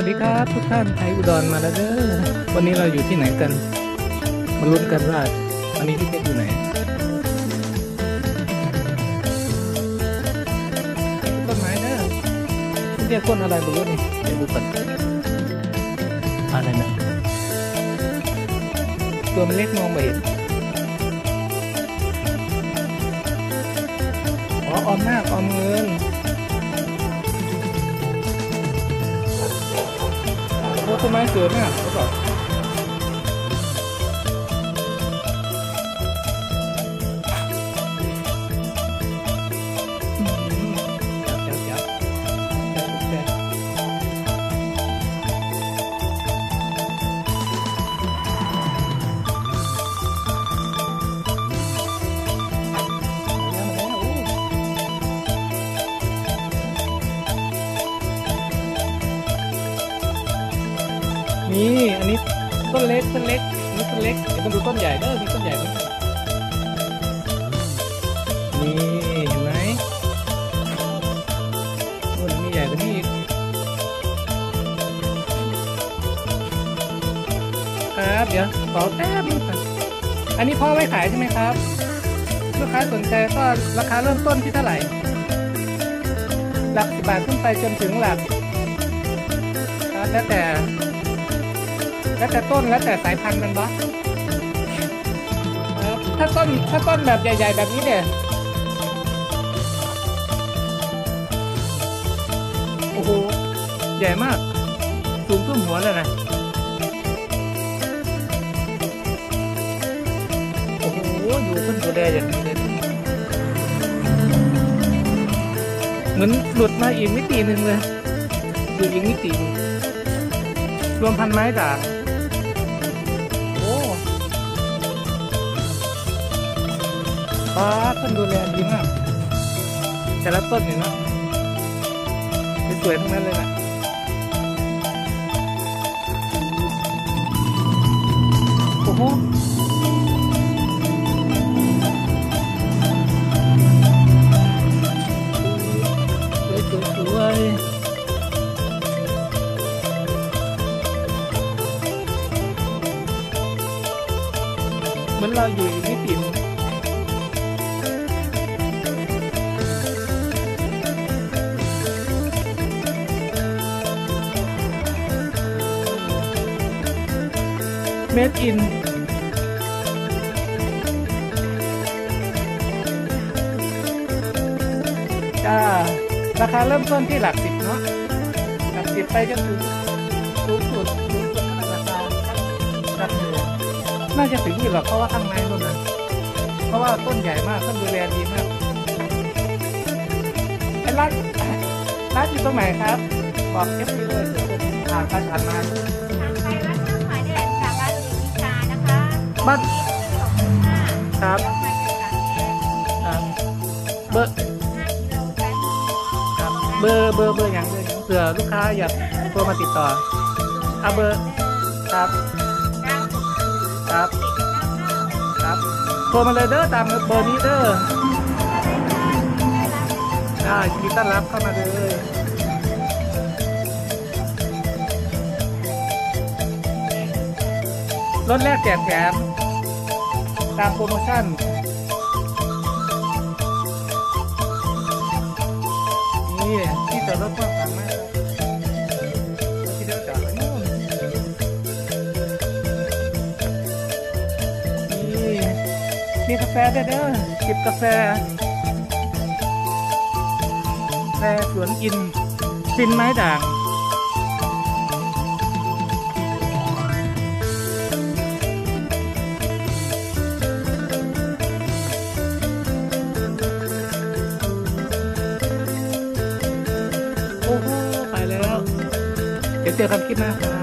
วัสดีครับทุกท่านไทยอุดรมาแล้วเด้อวันนี้เราอยู่ที่ไหนกันมาลุ้นกันว่าวันนี้พี่เพชรอยู่ไหนต้นไม้เด้อเรียกต้นอะไรไม่รู้นี่เดี๋ยวดูก่อนอะไรนะตัวมันเล็กมองไม่เห็นอ๋อออมหน้าคออมเงิน โอ้ต้นไม้ส นี่อันนี้ต้นเล็กต้นเล็กนนี้ต้นเล็กเดี๋ยวมาดูต้นใหญ่เด้อมีต้นใหญ่ไหมนี่เห็นไหมโอ้ยมีใหญ่กว่านี้อีกครับเดี๋ยวขอแป๊บนึงครับอันนี้พ่อไว้ขายใช่ไหมครับลูกค้าสนใจก็ราคาเริ่มต้นที่เท่าไหร่ หลักสิบบาทขึ้นไปจนถึงหลักแล้วแต่ แล้วแต่ต้นแล้วแต่สายพันธุ์มันบะครับถ้าต้นถ้าต้นแบบใหญ่ ๆ แบบนี้เนี่ยโอ้โหใหญ่มากสูงท่วมหัวเลยนะโอ้โหอยู่ขึ้นตัวแดงอย่างนี้เลยเหมือนหลุดมาอีกมิติหนึ่งเลยอยู่อีกมิติรวมพันไม้ด่าง ป้าท่านดูแลดีมากแต่ละต้นเห็นไหมสวยๆทั้งนั้นเลยนะโอ้โหสวยๆสวยๆเหมือนเราอยู่อีกมิติหนึ่ง เมดอินจ้าราคาเริ่มต้นที่หลักสิบเนาะหลักสิบไปจนถึงสูงสุดสูงสุดราคาหลักหมื่นน่าจะถึงอยู่หรอกเพราะว่าข้างในนู่นนะเพราะว่าต้นใหญ่มากต้นดูแลดีมากไอ้ร้านร้านอยู่ตรงไหนครับ บอกเอฟซีเลยเดี๋ยวผมผ่านไปผ่านมา บัตรสองพันห้าครับครับเบอร์ครับเบอร์เบอร์เบอร์อย่างเบอร์อย่างเผื่อลูกค้าอยากโทรมาติดต่อเอาเบอร์ครับครับครับโทรมาเลยเด้อตามเบอร์นี้เด้อได้ยินดีต้อนรับเข้ามาเลย รถแรกแจกแถมตามโปรโมชั่น นี่ที่จอดรถกว้างขวางมากครับที่เดียวจอดไว้นู่นนี่มีกาแฟด้วยเด้อจิบกาแฟแฟสวนอินฟินไม้ด่าง เจอกันคลิปหน้าครับ